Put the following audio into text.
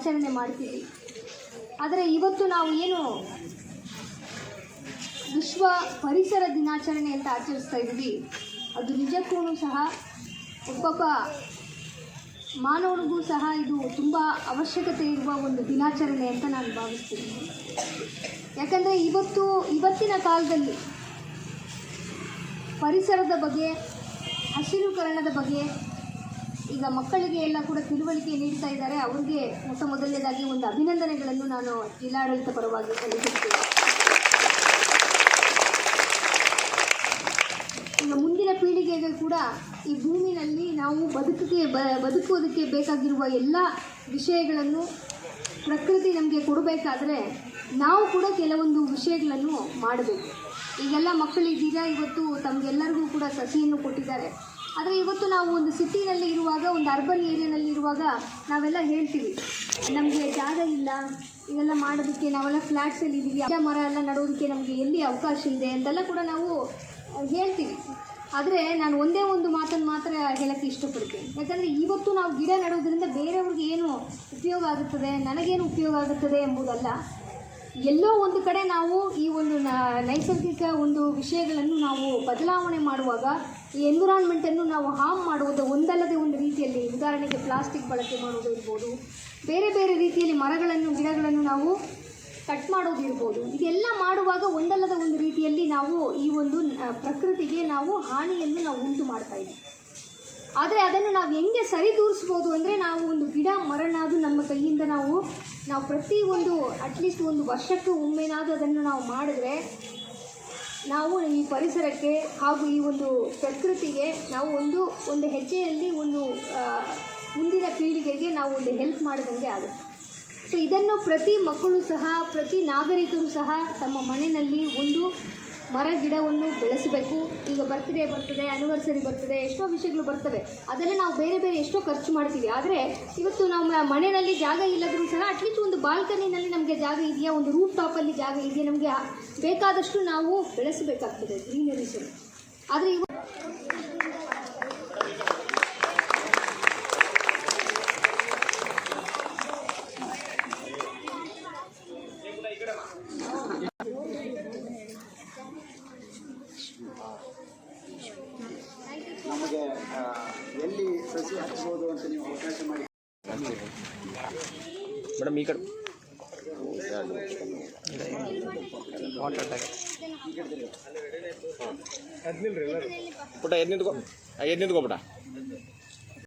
ಆಚರಣೆ ಮಾಡ್ತೀವಿ. ಆದರೆ ಇವತ್ತು ನಾವು ಏನು ವಿಶ್ವ ಪರಿಸರ ದಿನಾಚರಣೆ ಅಂತ ಆಚರಿಸ್ತಾ ಇದ್ದೀವಿ. ಅದು ನಿಜಕ್ಕೂ ಸಹ ಒಬ್ಬೊಬ್ಬ ಮಾನವನಿಗೂ ಸಹ ಇದು ತುಂಬ ಅವಶ್ಯಕತೆ ಇರುವ ಒಂದು ದಿನಾಚರಣೆ ಅಂತ ನಾನು ಭಾವಿಸ್ತೀನಿ. ಯಾಕಂದರೆ ಇವತ್ತು, ಇವತ್ತಿನ ಕಾಲದಲ್ಲಿ ಪರಿಸರದ ಬಗ್ಗೆ, ಹಸಿರುಕರಣದ ಬಗ್ಗೆ ಈಗ ಮಕ್ಕಳಿಗೆ ಎಲ್ಲ ಕೂಡ ತಿಳುವಳಿಕೆ ನೀಡ್ತಾ ಇದ್ದಾರೆ. ಅವರಿಗೆ ಮೊಟ್ಟ ಮೊದಲನೇದಾಗಿ ಒಂದು ಅಭಿನಂದನೆಗಳನ್ನು ನಾನು ಜಿಲ್ಲಾಡಳಿತ ಪರವಾಗಿ ಸಲ್ಲಿಸುತ್ತೇನೆ. ಈಗ ಮುಂದಿನ ಪೀಳಿಗೆಗೆ ಕೂಡ ಈ ಭೂಮಿನಲ್ಲಿ ನಾವು ಬದುಕಿಗೆ ಬದುಕುವುದಕ್ಕೆ ಬೇಕಾಗಿರುವ ಎಲ್ಲ ವಿಷಯಗಳನ್ನು ಪ್ರಕೃತಿ ನಮಗೆ ಕೊಡಬೇಕಾದ್ರೆ ನಾವು ಕೂಡ ಕೆಲವೊಂದು ವಿಷಯಗಳನ್ನು ಮಾಡಬೇಕು. ಈಗೆಲ್ಲ ಮಕ್ಕಳಿದ್ದೀರಾ ಇವತ್ತು? ತಮಗೆಲ್ಲರಿಗೂ ಕೂಡ ಸಸಿಯನ್ನು ಕೊಟ್ಟಿದ್ದಾರೆ. ಆದರೆ ಇವತ್ತು ನಾವು ಒಂದು ಸಿಟಿನಲ್ಲಿ ಇರುವಾಗ, ಒಂದು ಅರ್ಬನ್ ಏರಿಯಾನಲ್ಲಿ ಇರುವಾಗ ನಾವೆಲ್ಲ ಹೇಳ್ತೀವಿ, ನಮಗೆ ಜಾಗ ಇಲ್ಲ ಇದೆಲ್ಲ ಮಾಡೋದಕ್ಕೆ ನಾವೆಲ್ಲ ಫ್ಲ್ಯಾಟ್ಸಲ್ಲಿ ಇದ್ದೀವಿ ಗಿಡ ಮರ ಎಲ್ಲ ನಡೋದಕ್ಕೆ ನಮಗೆ ಎಲ್ಲಿ ಅವಕಾಶ ಇದೆ ಅಂತೆಲ್ಲ ಕೂಡ ನಾವು ಹೇಳ್ತೀವಿ. ಆದರೆ ನಾನು ಒಂದೇ ಒಂದು ಮಾತನ್ನು ಮಾತ್ರ ಹೇಳೋಕ್ಕೆ ಇಷ್ಟಪಡ್ತೀನಿ. ಯಾಕಂದರೆ ಇವತ್ತು ನಾವು ಗಿಡ ನೆಡೋದ್ರಿಂದ ಬೇರೆಯವ್ರಿಗೆ ಏನು ಉಪಯೋಗ ಆಗುತ್ತದೆ, ನನಗೇನು ಉಪಯೋಗ ಆಗುತ್ತದೆ ಎಂಬುದಲ್ಲ. ಎಲ್ಲೋ ಒಂದು ಕಡೆ ನಾವು ಈ ಒಂದು ನೈಸರ್ಗಿಕ ಒಂದು ವಿಷಯಗಳನ್ನು ನಾವು ಬದಲಾವಣೆ ಮಾಡುವಾಗ ಈ ಎನ್ವಿರಾನ್ಮೆಂಟನ್ನು ನಾವು ಹಾರ್ಮ್ ಮಾಡುವುದು ಒಂದಲ್ಲದೆ ಒಂದು ರೀತಿಯಲ್ಲಿ, ಉದಾಹರಣೆಗೆ ಪ್ಲಾಸ್ಟಿಕ್ ಬಳಕೆ ಮಾಡೋದು ಇರ್ಬೋದು, ಬೇರೆ ಬೇರೆ ರೀತಿಯಲ್ಲಿ ಮರಗಳನ್ನು, ಗಿಡಗಳನ್ನು ನಾವು ಕಟ್ ಮಾಡೋದಿರ್ಬೋದು ಇದೆಲ್ಲ ಮಾಡುವಾಗ ಒಂದಲ್ಲದ ಒಂದು ರೀತಿಯಲ್ಲಿ ನಾವು ಈ ಒಂದು ಪ್ರಕೃತಿಗೆ ನಾವು ಹಾನಿಯನ್ನು ನಾವು ಉಂಟು ಮಾಡ್ತಾ ಇದ್ದೀವಿ. ಆದರೆ ಅದನ್ನು ನಾವು ಹೆಂಗೆ ಸರಿದೂರಿಸ್ಬೋದು ಅಂದರೆ ನಾವು ಒಂದು ಗಿಡ ಮರನಾದು ನಮ್ಮ ಕೈಯಿಂದ ನಾವು ನಾವು ಪ್ರತಿ ಒಂದು ಅಟ್ಲೀಸ್ಟ್ ಒಂದು ವರ್ಷಕ್ಕೆ ಒಮ್ಮೆನಾದರೂ ಅದನ್ನು ನಾವು ಮಾಡಿದ್ರೆ ನಾವು ಈ ಪರಿಸರಕ್ಕೆ ಹಾಗೂ ಈ ಒಂದು ಪ್ರಕೃತಿಗೆ ನಾವು ಒಂದು ಒಂದು ಹೆಜ್ಜೆಯಲ್ಲಿ ಒಂದು ಮುಂದಿನ ಪೀಳಿಗೆಗೆ ನಾವು ಒಂದು ಹೆಲ್ಪ್ ಮಾಡಿದಂಗೆ ಆಗುತ್ತೆ. ಸೊ ಇದನ್ನು ಪ್ರತಿ ಮಕ್ಕಳು ಸಹ, ಪ್ರತಿ ನಾಗರಿಕರು ಸಹ ತಮ್ಮ ಮನೆಯಲ್ಲಿ ಒಂದು ಮರ ಗಿಡವನ್ನು ಬೆಳೆಸಬೇಕು. ಈಗ ಬರ್ತ್ಡೇ ಬರ್ತದೆ ಆ್ಯನಿವರ್ಸರಿ ಬರ್ತದೆ, ಎಷ್ಟೋ ವಿಷಯಗಳು ಬರ್ತವೆ. ಅದನ್ನು ನಾವು ಬೇರೆ ಬೇರೆ ಎಷ್ಟೋ ಖರ್ಚು ಮಾಡ್ತೀವಿ. ಆದರೆ ಇವತ್ತು ನಮ್ಮ ಮನೆಯಲ್ಲಿ ಜಾಗ ಇಲ್ಲದರೂ ಸಹ ಅಟ್ಲೀಸ್ಟ್ ಒಂದು ಬಾಲ್ಕನಿನಲ್ಲಿ ನಮಗೆ ಜಾಗ ಇದೆಯಾ? ಒಂದು ರೂಫ್ ಟಾಪಲ್ಲಿ ಜಾಗ ಇದೆಯಾ? ನಮಗೆ ಬೇಕಾದಷ್ಟು ನಾವು ಬೆಳೆಸಬೇಕಾಗ್ತದೆ ಗ್ರೀನರೀಸ್ ಆದರೆ ಇವ ಎಲ್ಲಿ ಸಸಿ ಹಾಕಬಹುದು ಅಂತ ನೀವು ಅವಕಾಶ ಮಾಡಿ ಮೇಡಮ್ ಈ ಕಡೆ ಪುಟ್ಟ ಎದ್ ನಿಂತ್ಕೋ ಎದ್ ನಿಂತ್ಕೋ ಪುಟ್ಟ